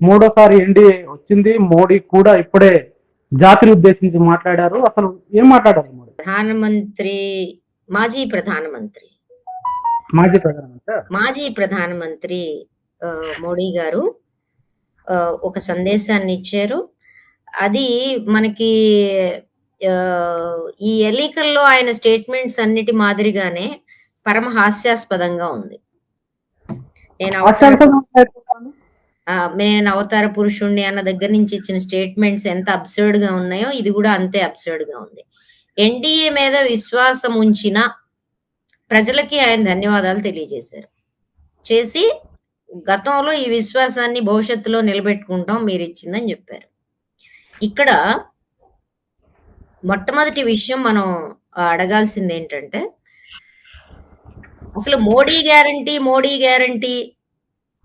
మూడోసారి ఎన్డీఏ వచ్చింది మోడీ కూడా ఇప్పుడే జాతిని ఉద్దేశించి మాట్లాడారు. అసలు ఏం మాట్లాడారు మోడీ? ప్రధానమంత్రి మాజీ ప్రధానమంత్రి. మాజీ ప్రధానమంత్రి? మాజీ ప్రధానమంత్రి మోడీ గారు ఒక సందేశాన్ని ఇచ్చారు. అది మనకి ఈ ఎన్నికల్లో ఆయన స్టేట్మెంట్స్ అన్నిటి మాదిరిగానే పరమ హాస్యాస్పదంగా ఉంది. నేను నేను అవతార పురుషుణ్ణి అన్న దగ్గర నుంచి ఇచ్చిన స్టేట్మెంట్స్ ఎంత అబ్సర్డ్గా ఉన్నాయో ఇది కూడా అంతే అబ్సర్డ్గా ఉంది. ఎన్డీఏ మీద విశ్వాసం ఉంచిన ప్రజలకి ఆయన ధన్యవాదాలు తెలియజేశారు. చేసి గతంలో ఈ విశ్వాసాన్ని భవిష్యత్తులో నిలబెట్టుకుంటాం మీరు ఇచ్చిందని చెప్పారు. ఇక్కడ మొట్టమొదటి విషయం మనం అడగాల్సింది ఏంటంటే అసలు మోడీ గ్యారంటీ మోడీ గ్యారంటీ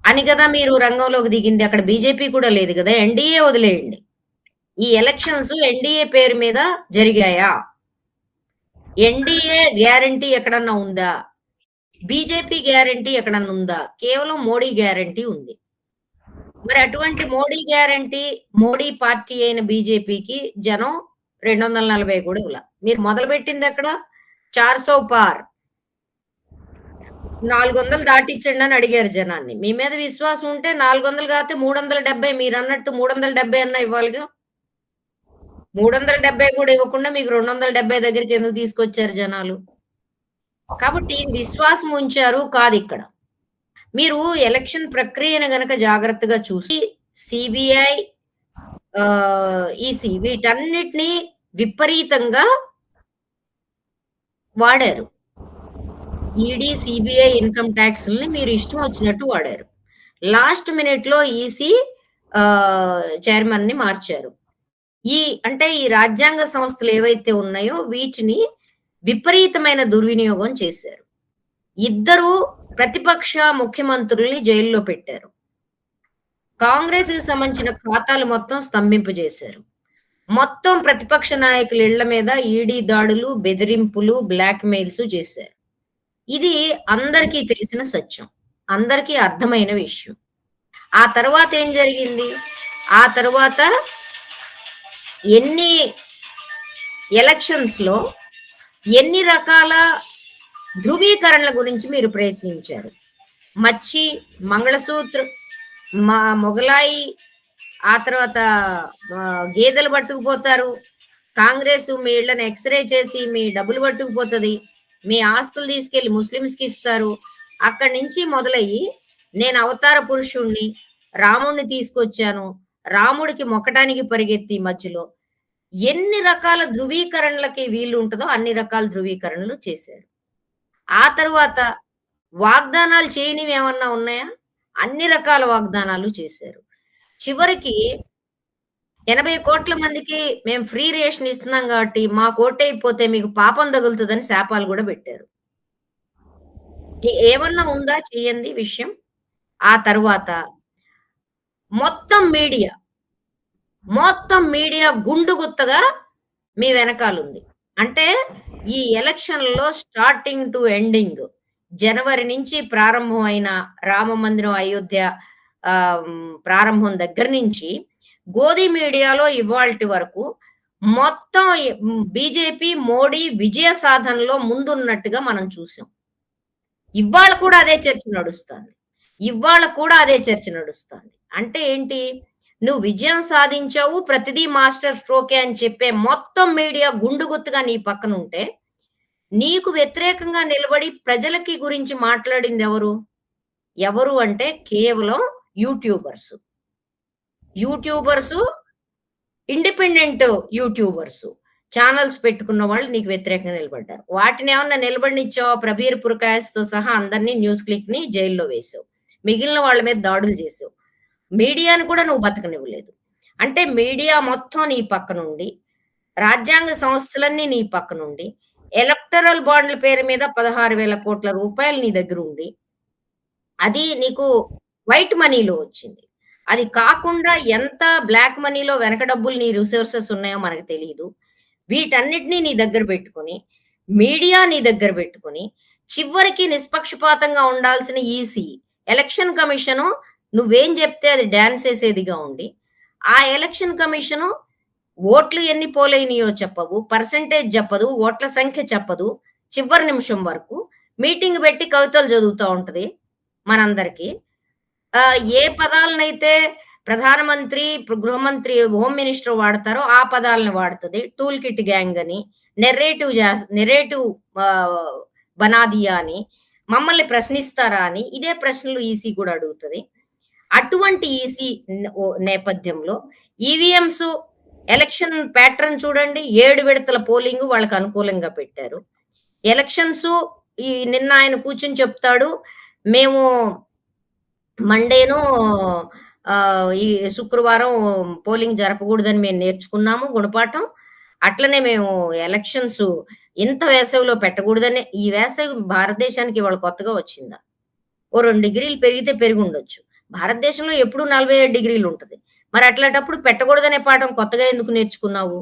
అని కదా మీరు రంగంలోకి దిగింది. అక్కడ బీజేపీ కూడా లేదు కదా. ఎన్డీఏ వదిలేయండి. ఈ ఎలక్షన్స్ ఎన్డీఏ పేరు మీద జరిగాయా? ఎన్డీఏ గ్యారంటీ ఎక్కడన్నా ఉందా? బీజేపీ గ్యారంటీ ఎక్కడన్నా ఉందా? కేవలం మోడీ గ్యారంటీ ఉంది. మరి అటువంటి మోడీ గ్యారంటీ మోడీ పార్టీ అయిన బీజేపీకి జనం రెండు వందల నలభై కూడా ఇలా మీరు మొదలు పెట్టింది ఎక్కడ? చార్ సో పార్ నాలుగు వందలు దాటిచ్చండి అని అడిగారు జనాన్ని. మీ మీద విశ్వాసం ఉంటే నాలుగు వందలు కాకపోతే మూడు వందల డెబ్బై మీరు అన్నట్టు మూడు వందల డెబ్బై అన్న ఇవ్వాలిగా? మూడు వందల డెబ్బై కూడా ఇవ్వకుండా మీకు రెండు వందల డెబ్బై దగ్గరికి ఎందుకు తీసుకొచ్చారు జనాలు? కాబట్టి విశ్వాసం ఉంచారు కాదు ఇక్కడ. మీరు ఎలక్షన్ ప్రక్రియను గనక జాగ్రత్తగా చూసి సిబిఐ ఈసీ వీటన్నిటిని విపరీతంగా వాడారు. ఈడీ సిబిఐ ఇన్కమ్ ట్యాక్స్ మీరు ఇష్టం వచ్చినట్టు వాడారు. లాస్ట్ మినిట్లో ఈసీ చైర్మన్ని మార్చారు. ఈ అంటే ఈ రాజ్యాంగ సంస్థలు ఏవైతే ఉన్నాయో వీటిని విపరీతమైన దుర్వినియోగం చేశారు. ఇద్దరు ప్రతిపక్ష ముఖ్యమంత్రుల్ని జైల్లో పెట్టారు. కాంగ్రెస్కి సంబంధించిన ఖాతాలు మొత్తం స్తంభింపజేశారు. మొత్తం ప్రతిపక్ష నాయకుల ఇళ్ళ మీద ఈడీ దాడులు బెదిరింపులు బ్లాక్ మెయిల్స్ చేశారు. ఇది అందరికీ తెలిసిన సత్యం అందరికీ అర్థమైన విషయం. ఆ తర్వాత ఏం జరిగింది? ఆ తర్వాత ఎన్ని ఎలక్షన్స్లో ఎన్ని రకాల ధృవీకరణల గురించి మీరు ప్రయత్నించారు? మచ్చి మంగళసూత్ర మా మొగలాయి ఆ తర్వాత గేదెలు పట్టుకుపోతారు కాంగ్రెస్ మీ ఎక్స్రే చేసి మీ డబ్బులు పట్టుకుపోతుంది మీ ఆస్తులు తీసుకెళ్ళి ముస్లిమ్స్కి ఇస్తారు. అక్కడి నుంచి మొదలయ్యి నేను అవతార పురుషుణ్ణి రాముణ్ణి తీసుకొచ్చాను. రాముడికి మొక్కటానికి పరిగెత్తి మధ్యలో ఎన్ని రకాల ధృవీకరణలకి వీలు ఉంటుందో అన్ని రకాల ధృవీకరణలు చేశారు ఆ తర్వాత వాగ్దానాలు చేయనివి ఏమన్నా ఉన్నాయా? అన్ని రకాల వాగ్దానాలు చేశారు. చివరికి ఎనభై కోట్ల మందికి మేము ఫ్రీ రేషన్ ఇస్తున్నాం కాబట్టి మా కోటైపోతే మీకు పాపం తగులుతుందని శాపాలు కూడా పెట్టారు. ఏమన్నా ఉందా చేయండి విషయం? ఆ తర్వాత మొత్తం మీడియా మొత్తం మీడియా గుండు గుత్తగా మీ వెనకాలుంది అంటే ఈ ఎలక్షన్లో స్టార్టింగ్ టు ఎండింగ్ జనవరి నుంచి ప్రారంభమైన రామ మందిరం అయోధ్య ప్రారంభం దగ్గర నుంచి గోధి మీడియాలో ఇవాల్టి వరకు మొత్తం బీజేపీ మోడీ విజయ సాధనలో ముందున్నట్టుగా మనం చూసాం. ఇవాళ కూడా అదే చర్చ నడుస్తుంది. ఇవాళ కూడా అదే చర్చ నడుస్తుంది. అంటే ఏంటి? నువ్వు విజయం సాధించావు ప్రతిదీ మాస్టర్ స్ట్రోకే అని చెప్పే మొత్తం మీడియా గుండు గుత్తుగా నీ పక్కన ఉంటే నీకు వ్యతిరేకంగా నిలబడి ప్రజలకి గురించి మాట్లాడింది ఎవరు? ఎవరు అంటే కేవలం YouTubers. YouTubers independent YouTubers. Channels పెట్టుకున్న వాళ్ళు నీకు వ్యతిరేకంగా నిలబడ్డారు. వాటిని ఏమన్నా నిలబడినిచ్చావు? ప్రబీర్ పురకాయస్తో సహా అందరినీ న్యూస్ క్లిక్ని జైల్లో వేసావు. మిగిలిన వాళ్ళ మీద దాడులు చేసావు. మీడియాను కూడా నువ్వు బతకనివ్వలేదు. అంటే మీడియా మొత్తం నీ పక్క నుండి రాజ్యాంగ సంస్థలన్నీ నీ పక్క నుండి ఎలక్టరల్ బాండ్ల పేరు మీద పదహారు వేల కోట్ల రూపాయలు నీ దగ్గర ఉండి అది నీకు వైట్ మనీలో వచ్చింది. అది కాకుండా ఎంత బ్లాక్ మనీలో వెనక డబ్బులు నీ రిసోర్సెస్ ఉన్నాయో మనకు తెలియదు వీటన్నిటినీ నీ దగ్గర పెట్టుకొని మీడియా నీ దగ్గర పెట్టుకుని చివరికి నిష్పక్షపాతంగా ఉండాల్సిన ఈసీ ఎలక్షన్ కమిషను నువ్వేం చెప్తే అది డాన్స్ వేసేదిగా ఉండి ఆ ఎలక్షన్ కమిషను ఓట్లు ఎన్ని పోలైనయో చెప్పవు పర్సంటేజ్ చెప్పదు ఓట్ల సంఖ్య చెప్పదు చివరి నిమిషం వరకు మీటింగ్ పెట్టి కవితలు చదువుతూ ఉంటుంది మనందరికీ. ఏ పదాలనైతే ప్రధానమంత్రి గృహమంత్రి హోమ్ మినిస్టర్ వాడతారో ఆ పదాలను వాడుతుంది. టూల్ కిట్ గ్యాంగ్ అని నెరేటివ్ నెరేటివ్ బనాదియా అని మమ్మల్ని ప్రశ్నిస్తారా అని ఇదే ప్రశ్నలు ఈసీ కూడా అడుగుతుంది. అటువంటి ఈసీ నేపథ్యంలో ఈవీఎంస్ ఎలక్షన్ ప్యాటర్న్ చూడండి. ఏడు విడతల పోలింగ్ వాళ్ళకి అనుకూలంగా పెట్టారు. ఎలక్షన్స్ ఈ నిన్న ఆయన కూర్చుని చెప్తాడు. మేము మండేను ఆ, ఈ శుక్రవారం పోలింగ్ జరపకూడదని మేము నేర్చుకున్నాము గుణపాఠం. అట్లనే మేము ఎలక్షన్స్ ఇంత వేసవిలో పెట్టకూడదని ఈ వేసవి భారతదేశానికి ఇవాళ కొత్తగా వచ్చిందా? ఓ రెండు డిగ్రీలు పెరిగితే పెరిగి ఉండొచ్చు భారతదేశంలో ఎప్పుడు నలభై ఏడు డిగ్రీలు ఉంటుంది. మరి అట్లాంటప్పుడు పెట్టకూడదనే పాఠం కొత్తగా ఎందుకు నేర్చుకున్నావు?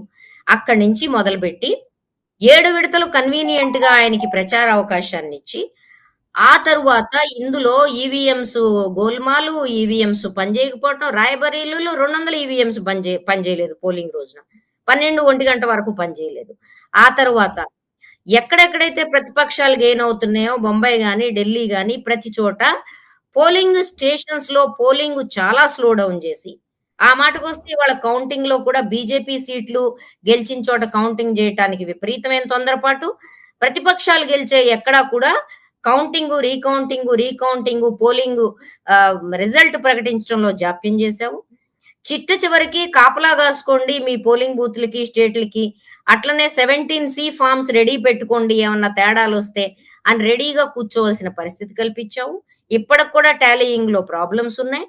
అక్కడి నుంచి మొదలుపెట్టి ఏడు విడతలు కన్వీనియంట్గా ఆయనకి ప్రచార అవకాశాన్ని ఇచ్చి ఆ తరువాత ఇందులో ఈవీఎంస్ గోల్మాలు ఈవీఎంస్ పనిచేయకపోవటం రాయబరీలు రెండు వందల ఈవీఎంస్ పనిచే పనిచేయలేదు పోలింగ్ రోజున. పన్నెండు ఒంటి గంట వరకు పనిచేయలేదు ఆ తర్వాత ఎక్కడెక్కడైతే ప్రతిపక్షాలు గెయిన్ అవుతున్నాయో బొంబాయి కానీ ఢిల్లీ గాని ప్రతి చోట పోలింగ్ స్టేషన్స్లో పోలింగ్ చాలా స్లో డౌన్ చేసి ఆ మాటకు వస్తే వాళ్ళ కౌంటింగ్లో కూడా బీజేపీ సీట్లు గెలిచిన చోట కౌంటింగ్ చేయటానికి విపరీతమైన తొందరపాటు ప్రతిపక్షాలు గెలిచే ఎక్కడా కూడా counting recounting recounting polling result ప్రకటించడంలో జాప్యం చేశావు. చిట్ట చివరికి కాపలా కాసుకోండి మీ పోలింగ్ బూత్లకి స్టేట్లకి. అట్లనే సెవెంటీన్ సి ఫార్మ్స్ రెడీ పెట్టుకోండి. ఏమన్నా తేడాలు వస్తే అని రెడీగా కూర్చోవలసిన పరిస్థితి కల్పించావు. ఇప్పటికి కూడా టాలీయింగ్లో ప్రాబ్లమ్స్ ఉన్నాయి.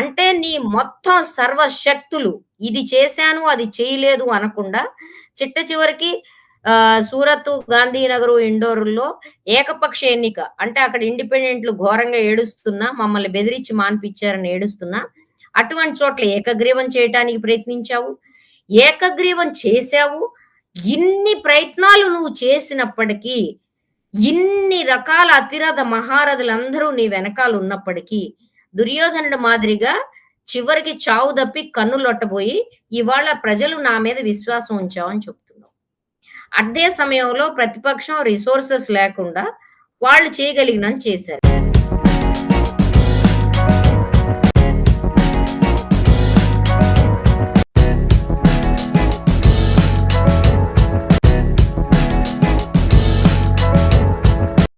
అంటే నీ మొత్తం సర్వశక్తులు ఇది చేశాను అది చేయలేదు అనకుండా చిట్ట చివరికి సూరత్ గాంధీనగర్ ఇండోర్లో ఏకపక్ష ఎన్నిక. అంటే అక్కడ ఇండిపెండెంట్లు ఘోరంగా ఏడుస్తున్నా మమ్మల్ని బెదిరించి మాన్పించారని ఏడుస్తున్నా అటువంటి చోట్ల ఏకగ్రీవం చేయటానికి ప్రయత్నించావు? ఏకగ్రీవం చేశావు? ఇన్ని ప్రయత్నాలు నువ్వు చేసినప్పటికీ ఇన్ని రకాల అతిరథ మహారథులందరూ నీ వెనకాల ఉన్నప్పటికీ దుర్యోధనుడు మాదిరిగా చివరికి చావు తప్పి కన్నులొట్టబోయి ఇవాళ ప్రజలు నా మీద విశ్వాసం ఉంచావని చెప్పు. అదే సమయంలో ప్రతిపక్షం రిసోర్సెస్ లేకుండా వాళ్ళు చేయగలిగినని చేశారు.